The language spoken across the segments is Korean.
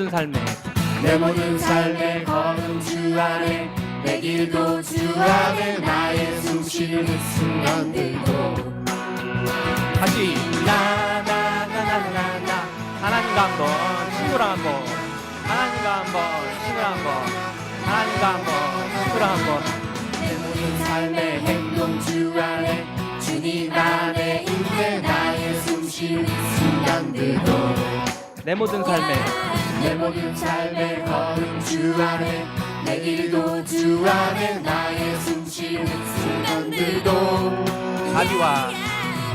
내 모든 삶에. 내 모든 삶의 걸음 주 안에 내 길도 주 안에 나의 숨쉬는 순간들도 다시. 나나나나나나. 하나님과 한번 친구랑 한번 하나님과 한번 친구랑 한번 하나님과 한번 친구랑 한번. 내 모든 삶의 행동 주 안에 주님 안에 있네 나의 숨쉬는 순간들도 내 모든 삶에. 내 모든 삶의 걸음 주 안에 내 길도 주 안에 나의 숨쉬는 순간들도 자비와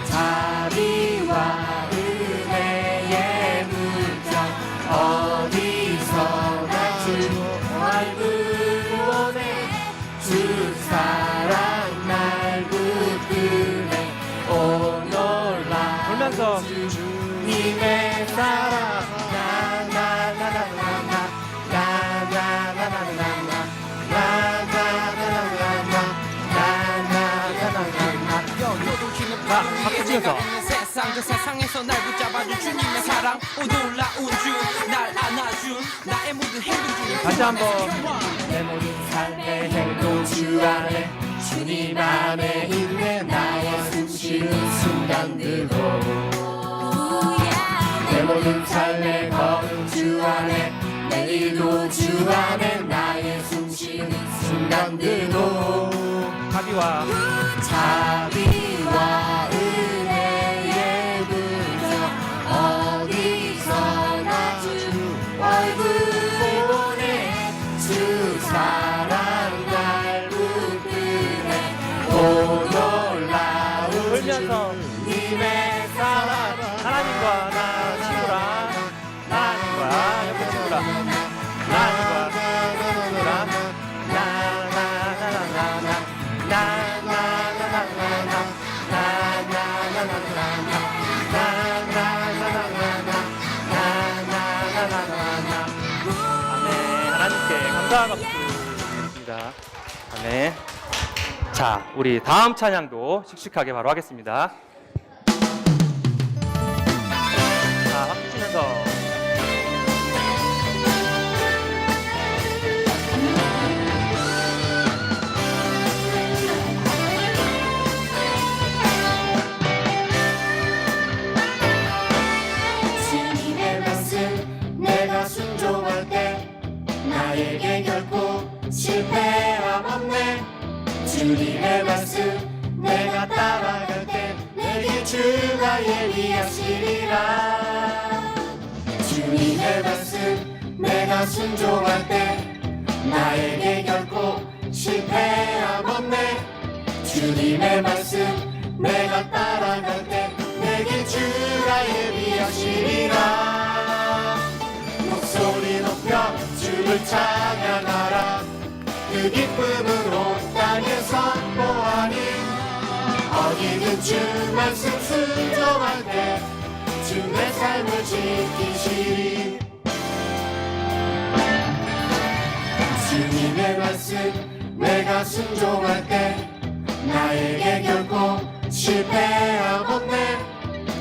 자비와 은혜의 물정 치면서 세상 그 세상에서 날 붙잡아준 주님의 사랑. 오 놀라운 주날 안아준 나의 모든 행동 중에 다시 한번 내 모든 삶의 행동 주 안에 주님 안에 있네 나의 숨쉬는 순간들도 내 모든 삶의 걸음 주 안에 내 일도 주 안에 나의 숨쉬는 순간들도 자비와 자비 나나나나 아멘 하나님께 박수 드립니다. 아멘. 자 우리 다음 찬양도 씩씩하게 바로 하겠습니다. 자 박수 치면서 주님의 말씀 내가 따라갈 때 내게 주가 예비하시리라. 주님의 말씀 내가 순종할 때 나에게 결코 실패함 없네. 주님의 말씀 내가 따라갈 때 내게 주가 예비하시리라. 목소리 높여 주를 찬양하라 그 기쁨을 온 땅에 선포하니 어디든 주 말씀 순종할 때 주 내 삶을 지키시리 주님의 말씀 내가 순종할 때 나에게 결코 없네.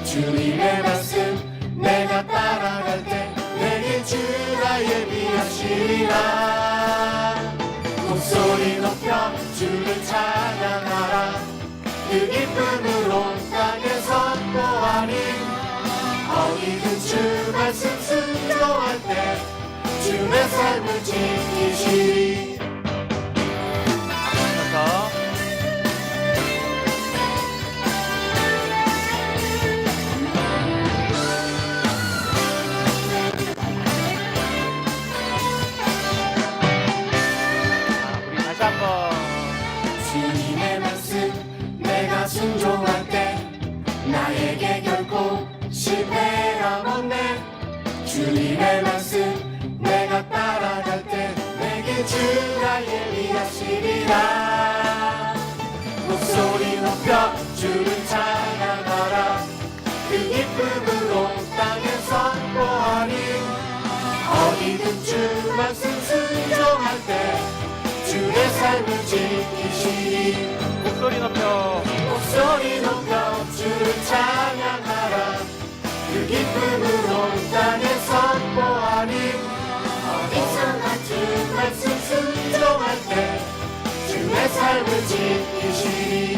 주님의 말씀 내가 따라갈 때 내게 주가 예비하시리라 목소리 높여 주를 찬양하라. 그 기쁨을 온 땅에 선포하니 어디든 주 말씀 순종할 때 주의 삶을 지키시리 주님의 말씀 내가 따라갈 때 내게 주가 예비하시리라. 목소리 높여 주를 찬양하라. 그 기쁨을 살 때 주의 삶을 지키시리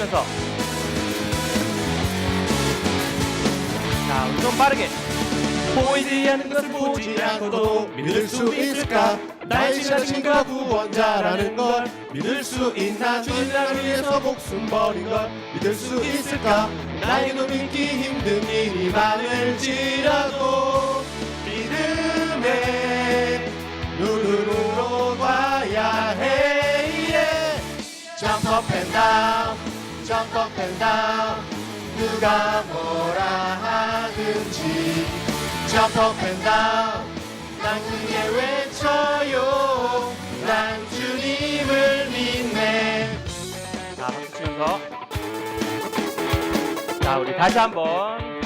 치면서. 자, 좀 빠르게. 보이지 않는 것을 보지 않고도 믿을 수 있을까? 나의 지나친가 구원자라는 걸 믿을 수 있나? 주님 나를 위해서 목숨 버린 걸 믿을 수 있을까? 나에게도 믿기 힘든 일이 많을지라도 믿음의 눈으로 봐야 해. Jump up and down Down 누가 뭐라 하든지 down 난 크게 외쳐요 난 주님을 믿네 자, 박수 치면서. 자, 우리 다시 한번.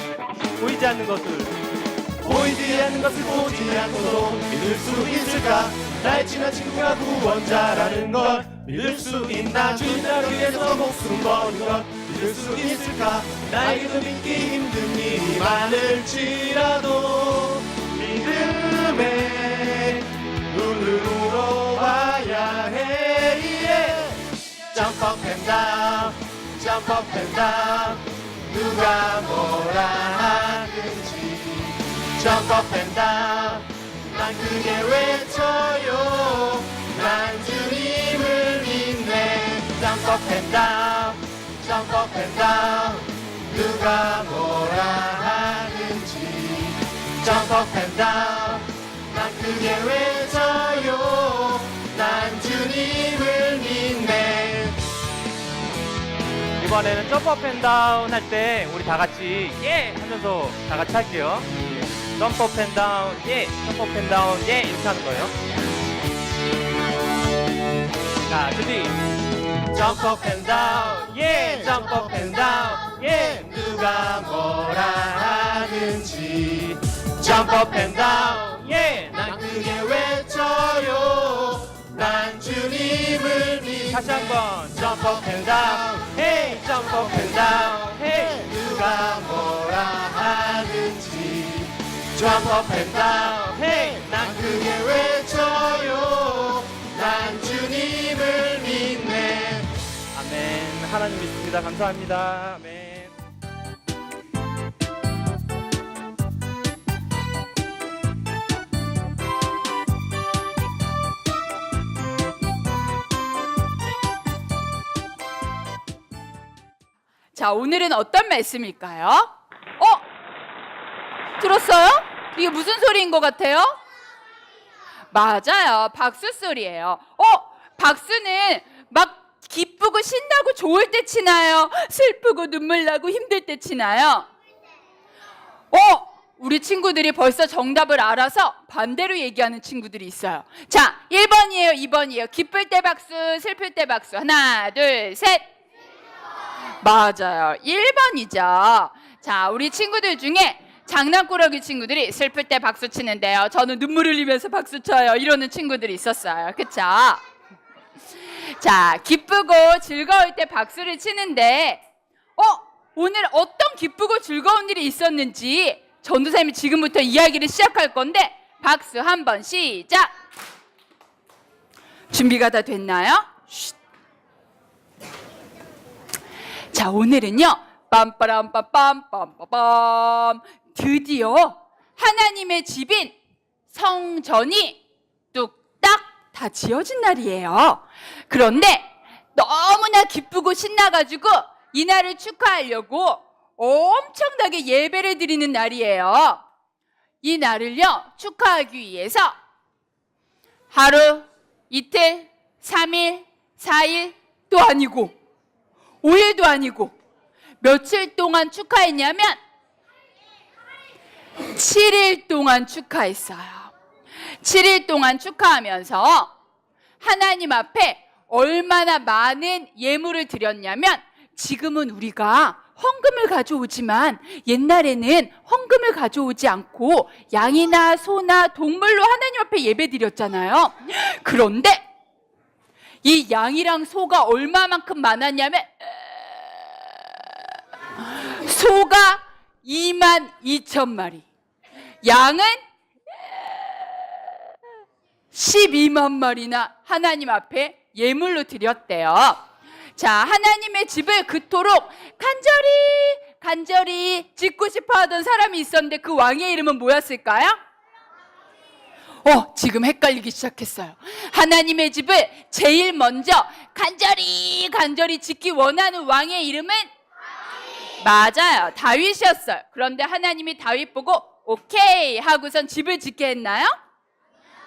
보이지 않는 것을. 보이지 않는 것을 보지 않고도 믿을 수 있을까 나의 친한 친구가 구원자라는 걸 믿을 수 있나? 주님 나를 위해서 목숨 버린 걸 믿을 수 있을까? 나에게도 믿기 힘든 일이 많을지라도 믿음의 눈으로 봐야 해. up and down 누가 뭐라 and down. 난 크게 외쳐요. 난 주님을 Jump up and down 누가 뭐라 up and down 난 크게 외쳐요 난 주님을 믿네 이번에는 점프 앤 다운 할 때 우리 다 같이 예 하면서 다 같이 할게요. 예. 점프 앤 다운 예, 점프 앤 다운 예 이렇게 하는 거예요. 자, 준비. Jump up and down. 예, 점프 앤 다운 예. 누가 뭐라 하든지. Jump up and down. 예. 난 크게 외쳐요. 난 주님을 믿네. 다시 한번. Jump up and down. 헤이, 점프 앤 다운 헤이. 누가 뭐라 하든지. Jump up and down. 헤이. 난 크게 외쳐요. 난 주 하나님 믿습니다. 감사합니다. 아멘. 자, 오늘은 어떤 말씀일까요? 어? 들었어요? 이게 무슨 소리인 것 같아요? 맞아요. 박수 소리예요. 어? 박수는 막 기쁘고 신나고 좋을 때 치나요? 슬프고 눈물 나고 힘들 때 치나요? 어? 우리 친구들이 벌써 정답을 알아서 반대로 얘기하는 친구들이 있어요. 자, 1번이에요, 2번이에요. 기쁠 때 박수, 슬플 때 박수. 하나, 둘, 셋. 맞아요. 1번이죠. 자, 우리 친구들 중에 장난꾸러기 친구들이 슬플 때 박수 치는데요. 저는 눈물 흘리면서 박수 쳐요. 이러는 친구들이 있었어요. 그쵸? 자, 기쁘고 즐거울 때 박수를 치는데, 어? 오늘 어떤 기쁘고 즐거운 일이 있었는지 전도사님이 지금부터 이야기를 시작할 건데, 박수 한 번 시작! 준비가 다 됐나요? 쉿. 자, 오늘은요. 빰빠람빰빰빰빰빰 드디어 하나님의 집인 성전이 다 지어진 날이에요. 그런데 너무나 기쁘고 신나가지고 이 날을 축하하려고 엄청나게 예배를 드리는 날이에요. 이 날을요, 축하하기 위해서 하루, 이틀, 삼일사일도 아니고 5일도 아니고 며칠 동안 축하했냐면 7일 동안 축하했어요. 7일 동안 축하하면서 하나님 앞에 얼마나 많은 예물을 드렸냐면 지금은 우리가 헌금을 가져오지만 옛날에는 헌금을 가져오지 않고 양이나 소나 동물로 하나님 앞에 예배 드렸잖아요. 그런데 이 양이랑 소가 얼마만큼 많았냐면 소가 2만 2천 마리, 양은 12만 마리나 하나님 앞에 예물로 드렸대요. 자, 하나님의 집을 그토록 간절히 간절히 짓고 싶어 하던 사람이 있었는데 그 왕의 이름은 뭐였을까요? 어, 지금 헷갈리기 시작했어요. 하나님의 집을 제일 먼저 간절히 간절히 짓기 원하는 왕의 이름은 맞아요. 다윗이었어요. 그런데 하나님이 다윗 보고 오케이 하고선 집을 짓게 했나요?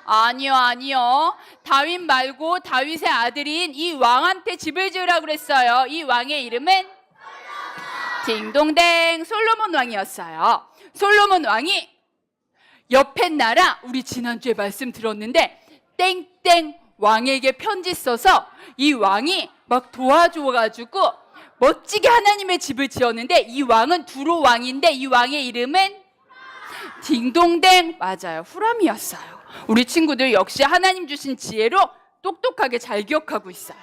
아니요, 아니요. 다윗 말고 다윗의 아들인 이 왕한테 집을 지으라고 그랬어요. 이 왕의 이름은 딩동댕 솔로몬 왕이었어요. 솔로몬 왕이 옆에 나라 우리 지난주에 말씀 들었는데 땡땡 왕에게 편지 써서 이 왕이 막 도와줘 가지고 멋지게 하나님의 집을 지었는데 이 왕은 두로 왕인데 이 왕의 이름은 딩동댕 맞아요 후람이었어요 우리 친구들 역시 하나님 주신 지혜로 똑똑하게 잘 기억하고 있어요.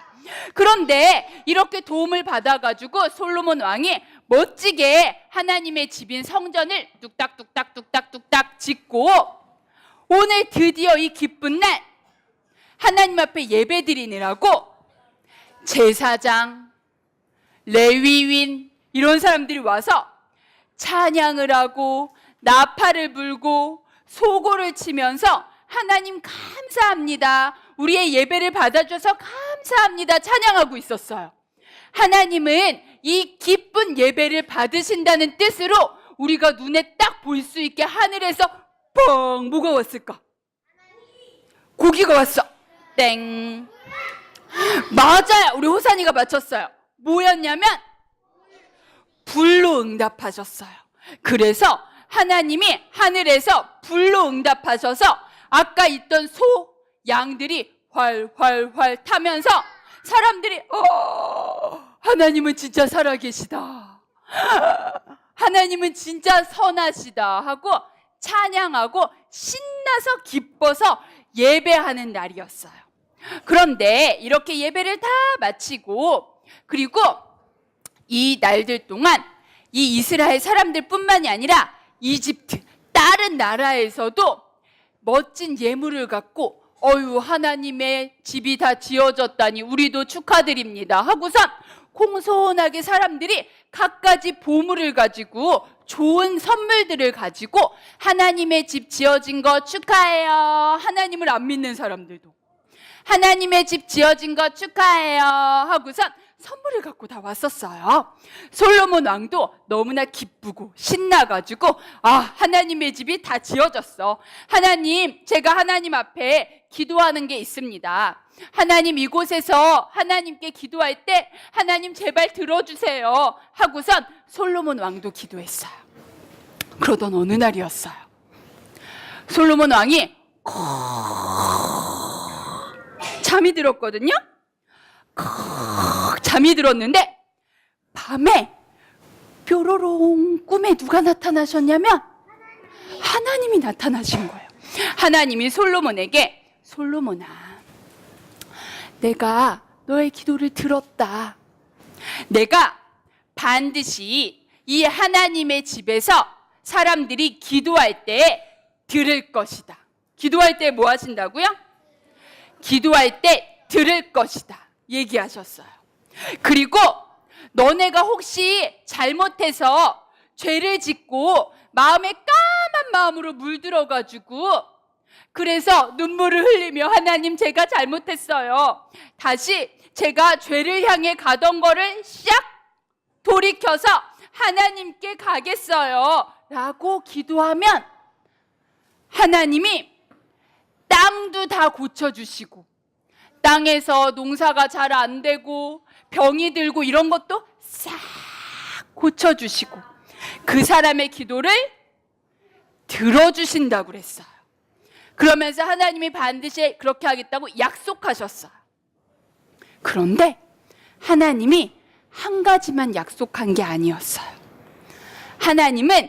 그런데 이렇게 도움을 받아가지고 솔로몬 왕이 멋지게 하나님의 집인 성전을 뚝딱뚝딱 뚝딱뚝딱 짓고 오늘 드디어 이 기쁜 날 하나님 앞에 예배 드리느라고 제사장, 레위인 이런 사람들이 와서 찬양을 하고 나팔을 불고 소고를 치면서 하나님 감사합니다. 우리의 예배를 받아줘서 감사합니다. 찬양하고 있었어요. 하나님은 이 기쁜 예배를 받으신다는 뜻으로 우리가 눈에 딱 볼 수 있게 하늘에서 뻥 뭐가 왔을까? 고기가 왔어. 땡. 맞아요. 우리 호산이가 맞췄어요. 뭐였냐면 불로 응답하셨어요. 그래서 하나님이 하늘에서 불로 응답하셔서 아까 있던 소, 양들이 활활활 타면서 사람들이 어, 하나님은 진짜 살아계시다. 하나님은 진짜 선하시다 하고 찬양하고 신나서 기뻐서 예배하는 날이었어요. 그런데 이렇게 예배를 다 마치고 그리고 이 날들 동안 이 이스라엘 사람들뿐만이 아니라 이집트 다른 나라에서도 멋진 예물을 갖고 어유 하나님의 집이 다 지어졌다니 우리도 축하드립니다. 하고선 공손하게 사람들이 갖가지 보물을 가지고 좋은 선물들을 가지고 하나님의 집 지어진 거 축하해요. 하나님을 안 믿는 사람들도. 하나님의 집 지어진 거 축하해요. 하고선 선물을 갖고 다 왔었어요. 솔로몬 왕도 너무나 기쁘고 신나가지고 아 하나님의 집이 다 지어졌어. 하나님 제가 하나님 앞에 기도하는 게 있습니다. 하나님 이곳에서 하나님께 기도할 때 하나님 제발 들어주세요 하고선 솔로몬 왕도 기도했어요. 그러던 어느 날이었어요. 솔로몬 왕이 잠이 들었거든요. 잠이 들었는데 밤에 뾰로롱 꿈에 누가 나타나셨냐면 하나님이 나타나신 거예요. 하나님이 솔로몬에게 솔로몬아, 내가 너의 기도를 들었다. 내가 반드시 이 하나님의 집에서 사람들이 기도할 때 들을 것이다. 기도할 때 뭐 하신다고요? 기도할 때 들을 것이다. 얘기하셨어요. 그리고 너네가 혹시 잘못해서 죄를 짓고 마음에 까만 마음으로 물들어가지고 그래서 눈물을 흘리며 하나님 제가 잘못했어요. 다시 제가 죄를 향해 가던 거를 샥 돌이켜서 하나님께 가겠어요. 라고 기도하면 하나님이 땅도 다 고쳐주시고 땅에서 농사가 잘 안 되고 병이 들고 이런 것도 싹 고쳐주시고 그 사람의 기도를 들어주신다고 그랬어요. 그러면서 하나님이 반드시 그렇게 하겠다고 약속하셨어요. 그런데 하나님이 한 가지만 약속한 게 아니었어요. 하나님은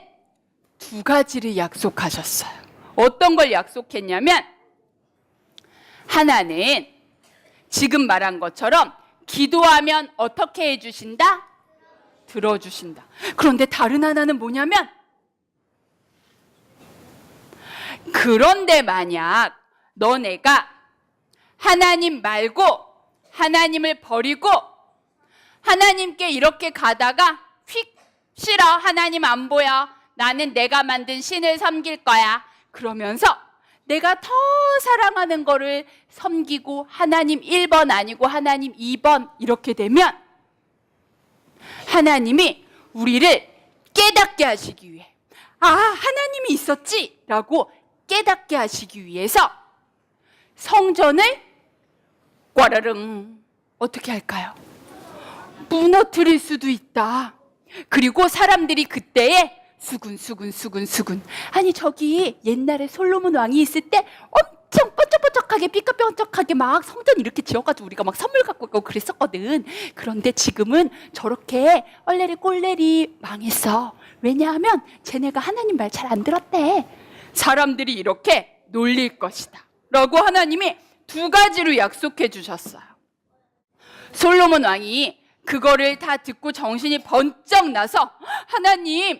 두 가지를 약속하셨어요. 어떤 걸 약속했냐면 하나는 지금 말한 것처럼 기도하면 어떻게 해주신다? 들어주신다. 그런데 다른 하나는 뭐냐면 그런데 만약 너네가 하나님 말고 하나님을 버리고 하나님께 이렇게 가다가 휙 싫어 하나님 안 보여 나는 내가 만든 신을 섬길 거야 그러면서 내가 더 사랑하는 거를 섬기고 하나님 1번 아니고 하나님 2번 이렇게 되면 하나님이 우리를 깨닫게 하시기 위해 아, 하나님이 있었지라고 깨닫게 하시기 위해서 성전을 꽈라릉 어떻게 할까요? 무너뜨릴 수도 있다. 그리고 사람들이 그때에 수군 수군 수군 수군. 아니 저기 옛날에 솔로몬 왕이 있을 때 엄청 뻔쩍뻔쩍하게 삐까뻔쩍하게 막 성전 이렇게 지어가지고 우리가 막 선물 갖고 있고 그랬었거든. 그런데 지금은 저렇게 얼레리 꼴레리 망했어. 왜냐하면 쟤네가 하나님 말 잘 안 들었대. 사람들이 이렇게 놀릴 것이다. 라고 하나님이 두 가지로 약속해 주셨어요. 솔로몬 왕이 그거를 다 듣고 정신이 번쩍 나서 하나님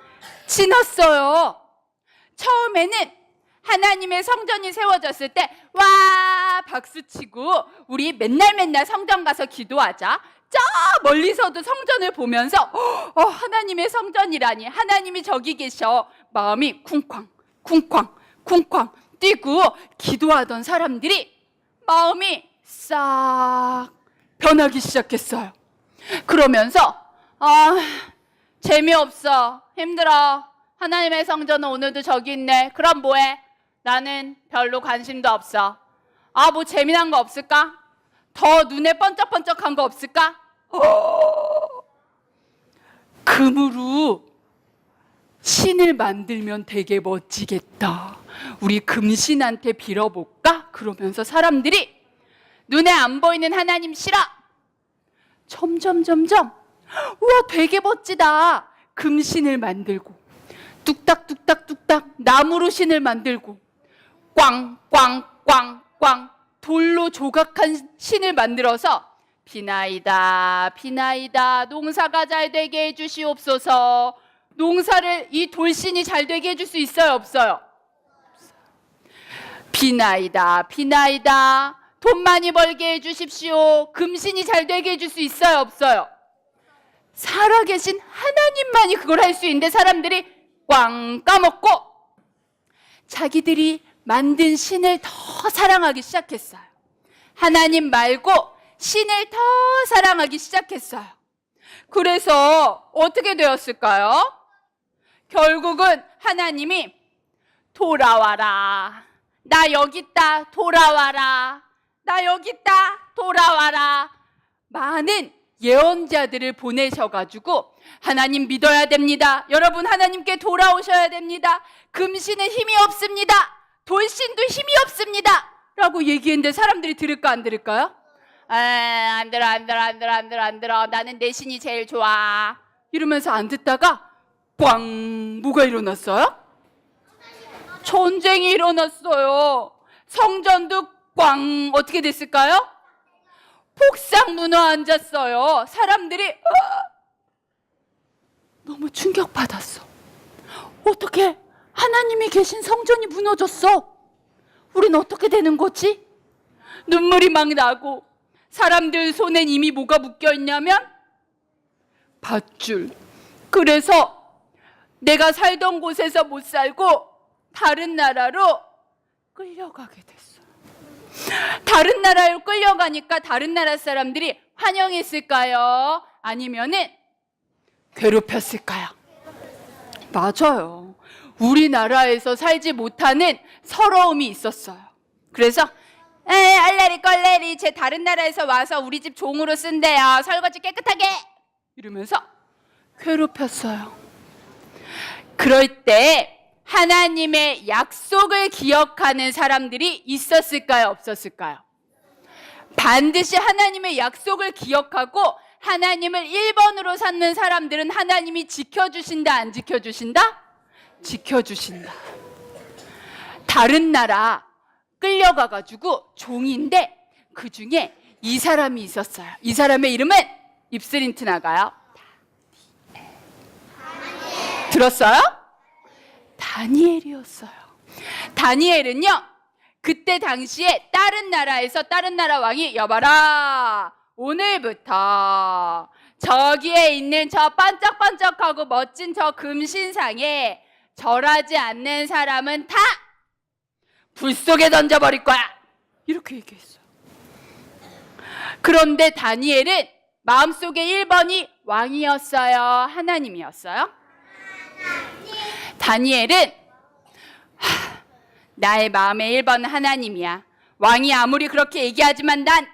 지났어요. 처음에는 하나님의 성전이 세워졌을 때, 와, 박수치고, 우리 맨날 맨날 성전 가서 기도하자. 저 멀리서도 성전을 보면서, 어, 어, 하나님의 성전이라니, 하나님이 저기 계셔. 마음이 쿵쾅, 쿵쾅, 쿵쾅 뛰고 기도하던 사람들이 마음이 싹 변하기 시작했어요. 그러면서, 아, 재미없어. 힘들어. 하나님의 성전은 오늘도 저기 있네. 그럼 뭐해? 나는 별로 관심도 없어. 아 뭐 재미난 거 없을까? 더 눈에 번쩍번쩍한 거 없을까? 어, 금으로 신을 만들면 되게 멋지겠다. 우리 금신한테 빌어볼까? 그러면서 사람들이 눈에 안 보이는 하나님 싫어. 점점 점점 우와 되게 멋지다. 금신을 만들고 뚝딱뚝딱 뚝딱 나무로 신을 만들고 꽝꽝꽝꽝 돌로 조각한 신을 만들어서 비나이다 비나이다. 농사가 잘 되게 해주시옵소서. 농사를 이 돌신이 잘 되게 해줄 수 있어요 없어요? 비나이다 비나이다. 돈 많이 벌게 해주십시오. 금신이 잘 되게 해줄 수 있어요 없어요 살아계신 하나님만이 그걸 할 수 있는데 사람들이 꽝 까먹고 자기들이 만든 신을 더 사랑하기 시작했어요. 하나님 말고 신을 더 사랑하기 시작했어요. 그래서 어떻게 되었을까요? 결국은 하나님이 돌아와라. 나 여기 있다. 돌아와라. 나 여기 있다. 돌아와라. 많은 예언자들을 보내셔가지고 하나님 믿어야 됩니다. 여러분 하나님께 돌아오셔야 됩니다. 금신은 힘이 없습니다. 돌신도 힘이 없습니다. 라고 얘기했는데 사람들이 들을까 안 들을까요? 아, 안 들어 안 들어 안 들어 안 들어 안 들어 나는 내 신이 제일 좋아 이러면서 안 듣다가 꽝 뭐가 일어났어요? 전쟁이 일어났어요 성전도 꽝 어떻게 됐을까요? 폭삭 무너 앉았어요. 사람들이 어! 너무 충격받았어. 어떻게 하나님이 계신 성전이 무너졌어? 우린 어떻게 되는 거지? 눈물이 막 나고 사람들 손엔 이미 뭐가 묶여 있냐면 밧줄. 그래서 내가 살던 곳에서 못 살고 다른 나라로 끌려가게 됐어. 다른 나라로 끌려가니까 다른 나라 사람들이 환영했을까요? 아니면은 괴롭혔을까요? 맞아요. 우리나라에서 살지 못하는 서러움이 있었어요. 그래서 에 알레리 껄레리 제 다른 나라에서 와서 우리 집 종으로 쓴대요. 설거지 깨끗하게 이러면서 괴롭혔어요. 그럴 때 하나님의 약속을 기억하는 사람들이 있었을까요? 없었을까요? 반드시 하나님의 약속을 기억하고 하나님을 1번으로 삼는 사람들은 하나님이 지켜주신다, 안 지켜주신다? 지켜주신다. 다른 나라 끌려가가지고 종인데 그 중에 이 사람이 있었어요. 이 사람의 이름은 입스린트 나가요. 들었어요? 다니엘이었어요. 다니엘은요, 그때 당시에 다른 나라에서 다른 나라 왕이 여봐라, 오늘부터 저기에 있는 저 반짝반짝하고 멋진 저 금신상에 절하지 않는 사람은 다 불 속에 던져버릴 거야. 이렇게 얘기했어요. 그런데 다니엘은 마음속에 1번이 왕이었어요? 하나님이었어요? 다니엘은 하, 나의 마음의 1번은 하나님이야. 왕이 아무리 그렇게 얘기하지만 난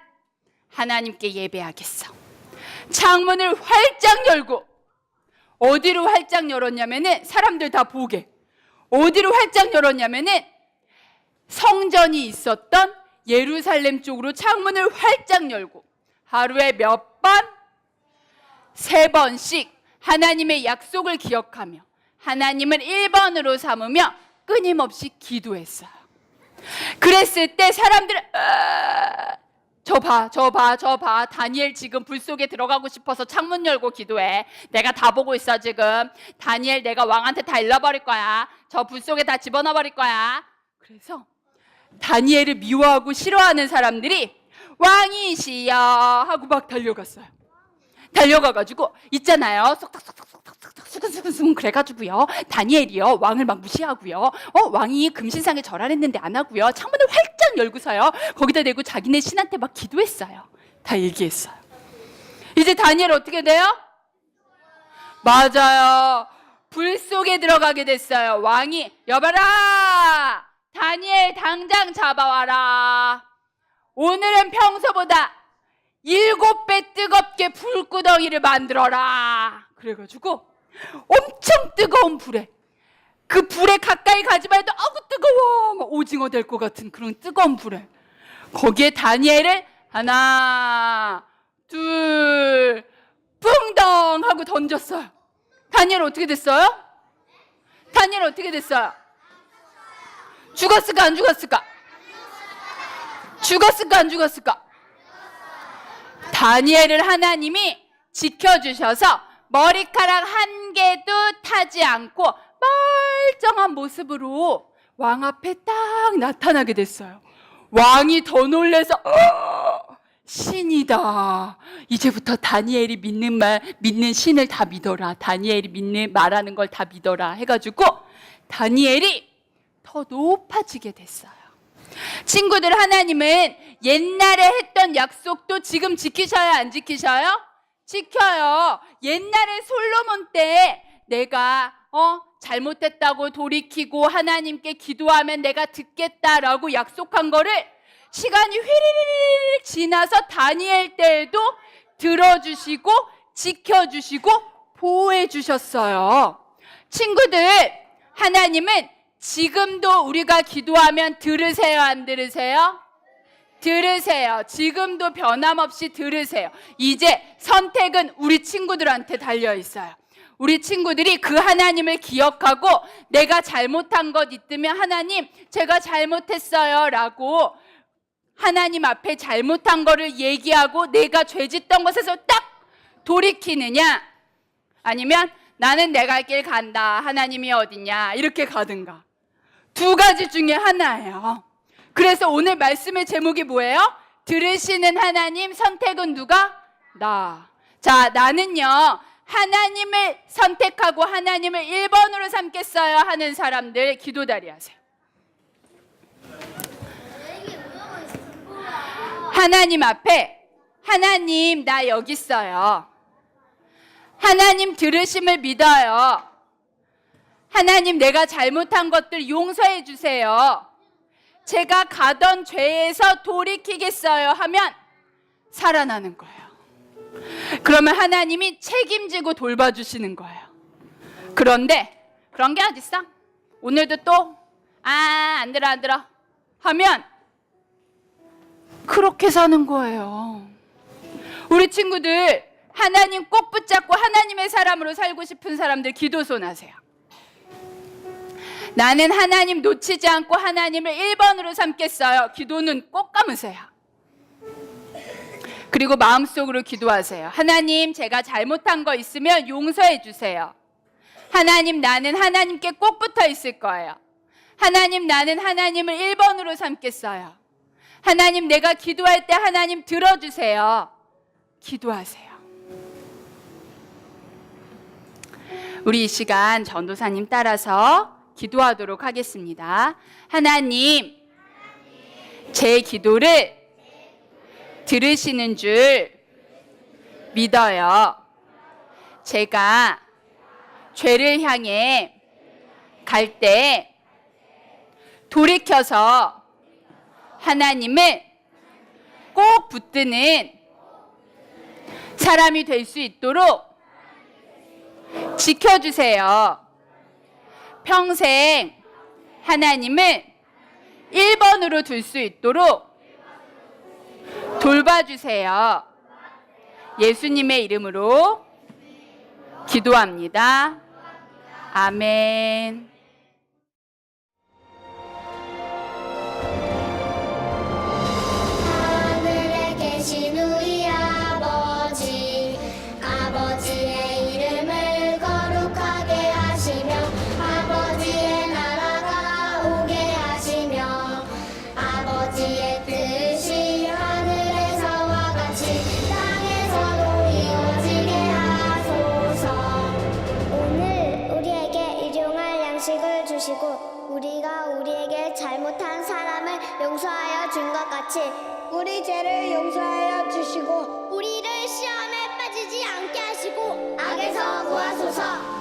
하나님께 예배하겠어. 창문을 활짝 열고 어디로 활짝 열었냐면은 사람들 다 보게. 어디로 활짝 열었냐면은 성전이 있었던 예루살렘 쪽으로 창문을 활짝 열고 하루에 몇 번? 세 번씩 하나님의 약속을 기억하며 하나님을 1번으로 삼으며 끊임없이 기도했어요. 그랬을 때 사람들은 "으아, 저 봐, 저 봐, 저 봐. 다니엘 지금 불 속에 들어가고 싶어서 창문 열고 기도해. 내가 다 보고 있어 지금. 다니엘 내가 왕한테 다 일러버릴 거야. 저 불 속에 다 집어넣어 버릴 거야. 그래서 다니엘을 미워하고 싫어하는 사람들이 왕이시여 하고 막 달려갔어요. 달려가가지고 있잖아요. 쏙쏙쏙쏙쏙쏙 수근수근수근 그래가지고요. 다니엘이요 왕을 막 무시하고요. 어 왕이 금신상에 절하랬는데 안 하고요. 창문을 활짝 열고서요. 거기다 대고 자기네 신한테 막 기도했어요. 다 얘기했어요. 이제 다니엘 어떻게 돼요? 맞아요. 불 속에 들어가게 됐어요. 왕이 여봐라. 다니엘 당장 잡아와라. 오늘은 평소보다 일곱 배 뜨겁게 불구덩이를 만들어라. 그래가지고 엄청 뜨거운 불에 그 불에 가까이 가지만 해도 아구 뜨거워 막 오징어 될 것 같은 그런 뜨거운 불에 거기에 다니엘을 하나 둘 뿡덩 하고 던졌어요. 다니엘 어떻게 됐어요? 다니엘 어떻게 됐어요? 죽었을까 안 죽었을까? 죽었을까 안 죽었을까? 다니엘을 하나님이 지켜주셔서 머리카락 한 개도 타지 않고 멀쩡한 모습으로 왕 앞에 딱 나타나게 됐어요. 왕이 더 놀래서 어, 신이다. 이제부터 다니엘이 믿는 말, 믿는 신을 다 믿어라. 다니엘이 믿는 말하는 걸 다 믿어라. 해가지고 다니엘이 더 높아지게 됐어요. 친구들 하나님은 옛날에 했던 약속도 지금 지키셔야 안 지키셔요? 지켜요. 옛날에 솔로몬 때 내가 어 잘못했다고 돌이키고 하나님께 기도하면 내가 듣겠다라고 약속한 거를 시간이 휘리리리 지나서 다니엘 때에도 들어주시고 지켜주시고 보호해 주셨어요. 친구들, 하나님은 지금도 우리가 기도하면 들으세요, 안 들으세요? 들으세요. 지금도 변함없이 들으세요. 이제 선택은 우리 친구들한테 달려 있어요. 우리 친구들이 그 하나님을 기억하고 내가 잘못한 것 있으면 하나님, 제가 잘못했어요. 라고 하나님 앞에 잘못한 거를 얘기하고 내가 죄 짓던 것에서 딱 돌이키느냐? 아니면 나는 내 갈 길 간다. 하나님이 어딨냐? 이렇게 가든가. 두 가지 중에 하나예요. 그래서 오늘 말씀의 제목이 뭐예요? 들으시는 하나님 선택은 누가? 나. 자, 나는요. 하나님을 선택하고 하나님을 1번으로 삼겠어요 하는 사람들 기도 다리 하세요. 하나님 앞에 하나님 나 여기 있어요. 하나님 들으심을 믿어요. 하나님 내가 잘못한 것들 용서해 주세요. 제가 가던 죄에서 돌이키겠어요 하면 살아나는 거예요. 그러면 하나님이 책임지고 돌봐주시는 거예요. 그런데 그런 게 어딨어? 오늘도 또, 아, 안 들어, 안 들어. 하면 그렇게 사는 거예요. 우리 친구들, 하나님 꼭 붙잡고 하나님의 사람으로 살고 싶은 사람들 기도손 하세요. 나는 하나님 놓치지 않고 하나님을 1번으로 삼겠어요. 기도는 꼭 감으세요. 그리고 마음속으로 기도하세요. 하나님, 제가 잘못한 거 있으면 용서해 주세요. 하나님, 나는 하나님께 꼭 붙어 있을 거예요. 하나님, 나는 하나님을 1번으로 삼겠어요. 하나님, 내가 기도할 때 하나님 들어주세요. 기도하세요. 우리 이 시간 전도사님 따라서 기도하도록 하겠습니다. 하나님, 제 기도를 들으시는 줄 믿어요. 제가 죄를 향해 갈 때 돌이켜서 하나님을 꼭 붙드는 사람이 될 수 있도록 지켜주세요. 평생 하나님을 1번으로 둘 수 있도록 돌봐주세요. 예수님의 이름으로 기도합니다. 아멘. 우리에게 잘못한 사람을 용서하여 준 것 같이 우리 죄를 용서하여 주시고 우리를 시험에 빠지지 않게 하시고 악에서 구하소서.